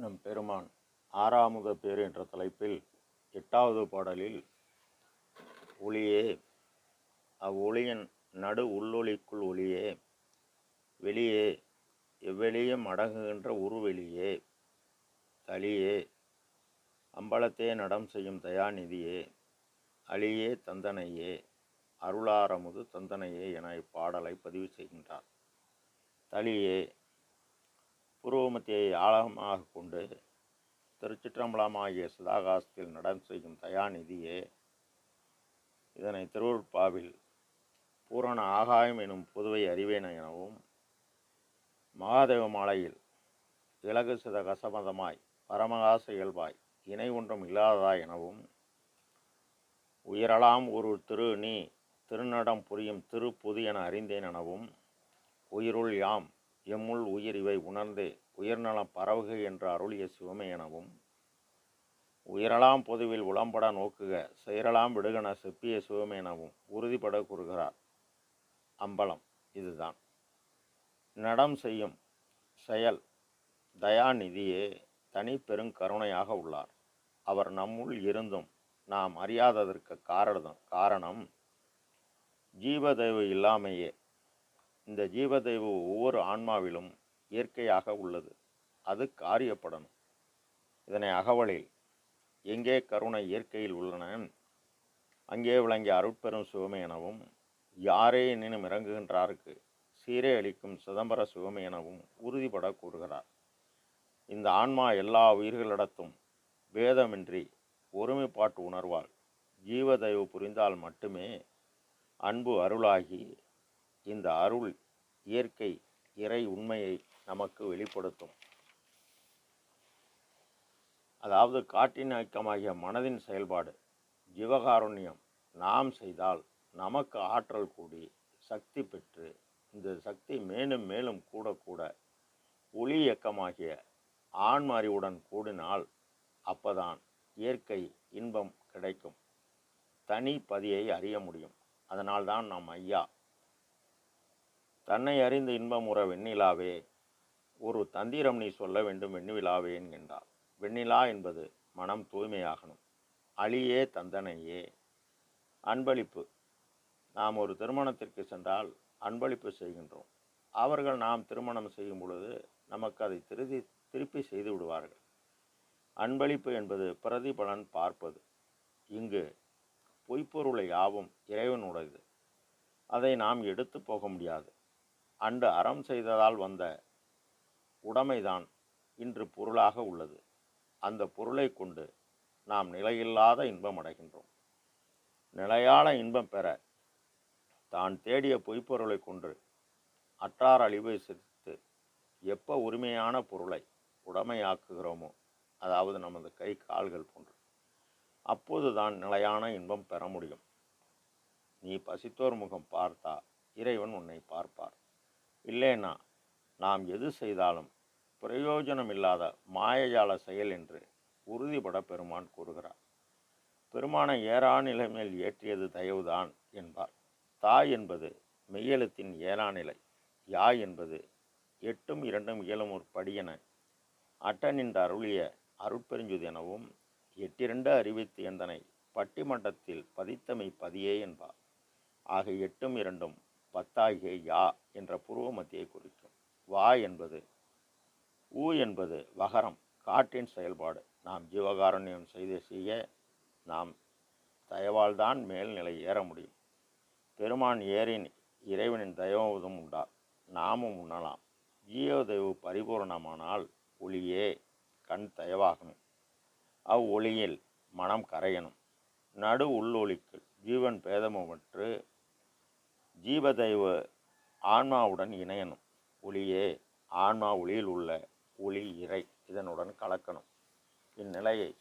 நம் பெருமான் ஆறாமுத பேர் என்ற தலைப்பில் எட்டாவது பாடலில் ஒளியே அவ்வொளியின் நடு உள்ளொளிக்குள் ஒளியே வெளியே எவ்வெளியும் அடங்குகின்ற உருவெளியே தளியே அம்பலத்தே நடம் செய்யும் தயாநிதியே அழியே தந்தனையே அருளாரமுது தந்தனையே என இப்பாடலை பதிவு செய்கின்றார். தளியே புருவமத்தியை ஆழமாக கொண்டு திருச்சிற்றம்பலமாகிய சிதாகாசத்தில் நடம் செய்யும் தயாநிதியே இதனை திருவருட்பாவில் பூரண ஆகாயம் எனும் புதுவை அறிவேன எனவும் மகாதேவ மாலையில் இலகு சித கசமதமாய் பரமகாச இயல்பாய் இணை ஒன்றும் இல்லாததா எனவும் உயரலாம் ஒரு திரு நீ திருநடம் புரியும் திரு புது என அறிந்தேன் எனவும் உயிருள் யாம் எம்முள் உயிர் இவை உணர்ந்து உயர்நலம் பரவுக என்று அருளிய சிவமே எனவும் உயரலாம் பொதுவில் உளம்பட நோக்குக செயரலாம் விடுகன செப்பிய சிவமே எனவும் உறுதிப்பட கூறுகிறார். அம்பலம் இதுதான். நடம் செய்யும் செயல் தயாநிதியே தனி பெருங்கருணையாக உள்ளார். அவர் நம்முள் இருந்தும் நாம் அறியாததற்கு காரணம் காரணம் ஜீவதெய்வ இல்லாமையே. இந்த ஜீவதெய்வ ஒவ்வொரு ஆன்மாவிலும் இயற்கையாக உள்ளது. அது காரியப்படணும். இதனை அகவலில் எங்கே கருணை இயற்கையில் உள்ளன அங்கே விளங்கிய அருட்பெரும் சிவமே எனவும் யாரே எனினும் இறங்குகின்றாருக்கு சீரே அளிக்கும் சிதம்பர சிவமே எனவும் உறுதிபட கூறுகிறார். இந்த ஆன்மா எல்லா உயிர்களிடத்தும் பேதமின்றி ஒருமைப்பாட்டு உணர்வால் ஜீவதயவு புரிந்தால் மட்டுமே அன்பு அருளாகி இந்த அருள் இயற்கை இறை உண்மையை நமக்கு வெளிப்படுத்தும். அதாவது காட்டின் ஐக்கமாகிய மனதின் செயல்பாடு ஜீவகாருண்யம் நாம் செய்தால் நமக்கு ஆற்றல் கூடி சக்தி பெற்று இந்த சக்தி மேலும் மேலும் கூட கூட ஒளி இயக்கமாகிய ஆன்ம அறிவுடன் கூடினால் அப்பதான் இயற்கை இன்பம் கிடைக்கும். தனி பதியை அறிய முடியும். அதனால்தான் நாம் ஐயா தன்னை அறிந்த இன்பமுற வெண்ணிலாவே ஒரு தந்திரம் நீ சொல்ல வேண்டும் வெண்ணிலாவே என்கின்றார் வெண்ணிலா என்பது மனம் தூய்மையாகணும். அழியே தந்தனையே. அன்பளிப்பு. நாம் ஒரு திருமணத்திற்கு சென்றால் அன்பளிப்பு செய்கின்றோம். அவர்கள் நாம் திருமணம் செய்யும் பொழுது நமக்கு அதை திருதி திருப்பி செய்து விடுவார்கள். அன்பளிப்பு என்பது பிரதிபலன் பார்ப்பது. இங்கு பொய்ப்பொருளை யாவும் இறைவனுடையது அதை நாம் எடுத்து போக முடியாது. அன்று அறம் செய்ததால் வந்த உடைமைதான் இன்று பொருளாக உள்ளது. அந்த பொருளை கொண்டு நாம் நிலையில்லாத இன்பம் அடைகின்றோம். நிலையான இன்பம் பெற தான் தேடிய பொய்ப்பொருளை கொண்டு அற்றார் அழிவை சிரித்து எப்போ உரிமையான பொருளை உடைமையாக்குகிறோமோ அதாவது நமது கை கால்கள் போன்று அப்போது தான் நிலையான இன்பம் பெற முடியும். நீ பசித்தோர் முகம் பார்த்தா இறைவன் உன்னை பார்ப்பார். இல்லைன்னா நாம் எது செய்தாலும் பிரயோஜனம் இல்லாத மாயஜால செயல் என்று உறுதிபட பெருமான் கூறுகிறார். பெருமானை ஏறா நிலை மேல் ஏற்றியது தயவுதான் என்பார். தாய் என்பது மெய்யெழுத்தின் ஏழா நிலை யா என்பது எட்டும் இரண்டும் இயலும் ஒரு படியென அட்டனின்ற அருளிய அருட்பெருஞ்சுது எனவும் எட்டிரண்டு அறிவித்து எந்தனை பட்டிமண்டத்தில் பதித்தமை பதியே என்பார். ஆக எட்டும் இரண்டும் பத்தாகிய யா என்ற புருவ மத்தியை குறிக்கும். வா என்பது ஊ என்பது வகரம் காற்றின் செயல்பாடு. நாம் ஜீவகாரண்யம் செய்து செய்ய நாம் தயவால்தான் மேல்நிலை ஏற முடியும். பெருமான் ஏறின் இறைவனின் தயவுவதும் உண்டா? நாமும் உண்ணலாம். ஜீவதயவு பரிபூரணமானால் ஒளியே கண் தயவாகணும் அவ் ஒளியில் மனம் கரையணும். நடு உள்ளொளிக்கு ஜீவன் பேதமுமற்று ஜீவதெய்வ ஆன்மாவுடன் இணையணும். ஒளியே ஆன்மா ஒளியில் உள்ள ஒளி இறை இதனுடன் கலக்கணும். இந்நிலையை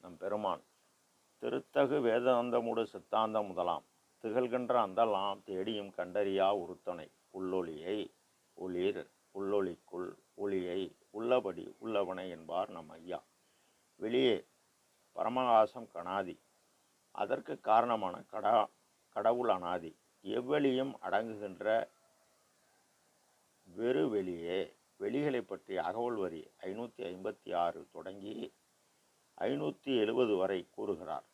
நம் பெருமான் திருத்தகு வேதாந்தமுடு சித்தாந்தம் முதலாம். திகழ்கின்ற அந்தலாம் தேடியும் கண்டறியா உறுத்தனை. உள்ளொளியை ஒளிர் உள்ளொளிக்குள் ஒளியை உள்ளபடி உள்ளவனை என்பார் நம் ஐயா. வெளியே பரமகாசம் கணாதி அதற்கு காரணமான கடா கடவுள் அனாதி. எவ்வெளியும் அடங்குகின்ற வெறு வெளியே வெளிகளை பற்றிய அகவல் வரி ஐநூற்றி ஐம்பத்தி ஆறு தொடங்கி ஐநூற்றி எழுபது வரை கூறுகிறார்.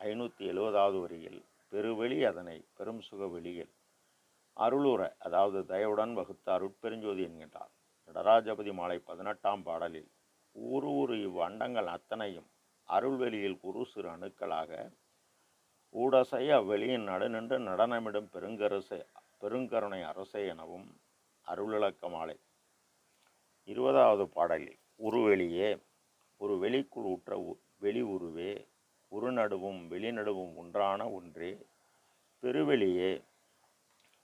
ஐநூற்றி எழுபதாவது வரியில் பெருவெளி அதனை பெரும் சுக வெளியில் அருளுற அதாவது தயவுடன் வகுத்த அருட்பெருஞ்சோதி என்கின்றார். நடராஜபதி மாலை பதினெட்டாம் பாடலில் ஊரு ஊரு இவ்வண்டங்கள் அத்தனையும் அருள்வெளியில் குரு சிறு அணுக்களாக ஊடசை அவ்வெளியின் நடுநின்று நடனமிடும் பெருங்கரசை பெருங்கருணை அரசை எனவும் அருளிழக்க மாலை இருபதாவது பாடலில் உருவெளியே ஒரு வெளிக்குள் ஊற்ற உ- வெளி உருவே உருநடுவும் வெளிநடுவும் ஒன்றான ஒன்றே. பெருவெளியே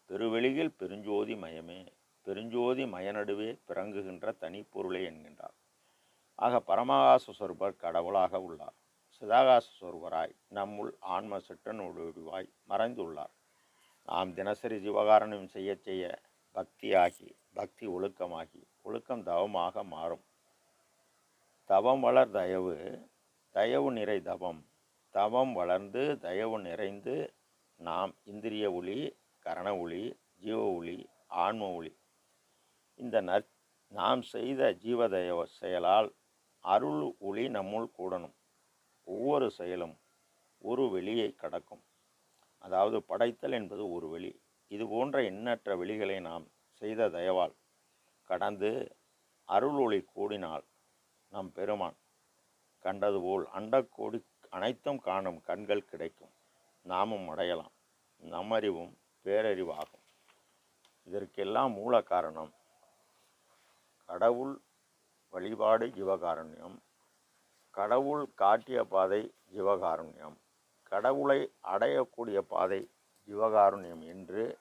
பெருவெளியில் பெருஞ்சோதி மயமே பெருஞ்சோதி மயநடுவே பிறங்குகின்ற தனிப்பொருளே என்கின்றார். ஆக பரமகாச கடவுளாக உள்ளார். சிதாகாச சொருவராய் நம்முள் ஆன்ம சிற்றனொடுவாய் மறைந்துள்ளார். நாம் தினசரி ஜீவகாரணம் செய்ய செய்ய பக்தியாகி பக்தி ஒழுக்கமாகி ஒழுக்கம் தவமாக மாறும். தவம் வளர் தயவு தயவு நிறை தவம். தவம் வளர்ந்து தயவு நிறைந்து நாம் இந்திரிய ஒளி கரண ஒளி ஜீவ ஒளி ஆன்ம ஒளி. இந்த நற் நாம் செய்த ஜீவதய செயலால் அருள் ஒளி நம்முள் கூடணும். ஒவ்வொரு செயலும் ஒரு வெளியை கடக்கும். அதாவது படைத்தல் என்பது ஒரு வெளி. இது போன்ற எண்ணற்ற வெளிகளை நாம் செய்த தயவால் கடந்து அருள் ஒளி கூடினால் நம் பெருமான் கண்டது போல் அண்டக்கோடி அனைத்தும் காணும் கண்கள் கிடைக்கும். நாமும் அடையலாம். நம்மறிவும் பேரறிவாகும். இதற்கெல்லாம் மூல காரணம் கடவுள் வழிபாடு ஜீவகாருண்யம். கடவுள் காட்டிய பாதை ஜீவகாருண்யம். கடவுளை அடையக்கூடிய பாதை ஜீவகாருண்யம் என்று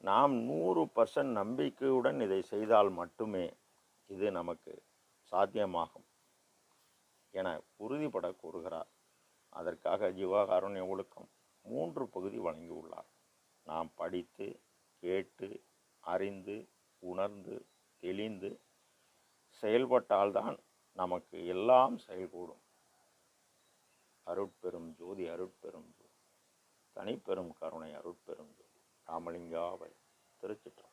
நாம் நூறு பர்சன்ட் நம்பிக்கையுடன் இதை செய்தால் மட்டுமே இது நமக்கு சாத்தியமாகும் என உறுதிபட கூறுகிறார். அதற்காக ஜீவகாருண்ய ஒழுக்கம் மூன்று பகுதி வழங்கியுள்ளார். நாம் படித்து கேட்டு அறிந்து உணர்ந்து தெளிந்து செயல்பட்டால்தான் நமக்கு எல்லாம் செயல்கூடும். அருட்பெரும் ஜோதி அருட்பெரும் ஜோதி. தனிப்பெரும் கருணை அருட்பெரும் ஜோதி. ராமலிங்காவை திருச்சிற்றம்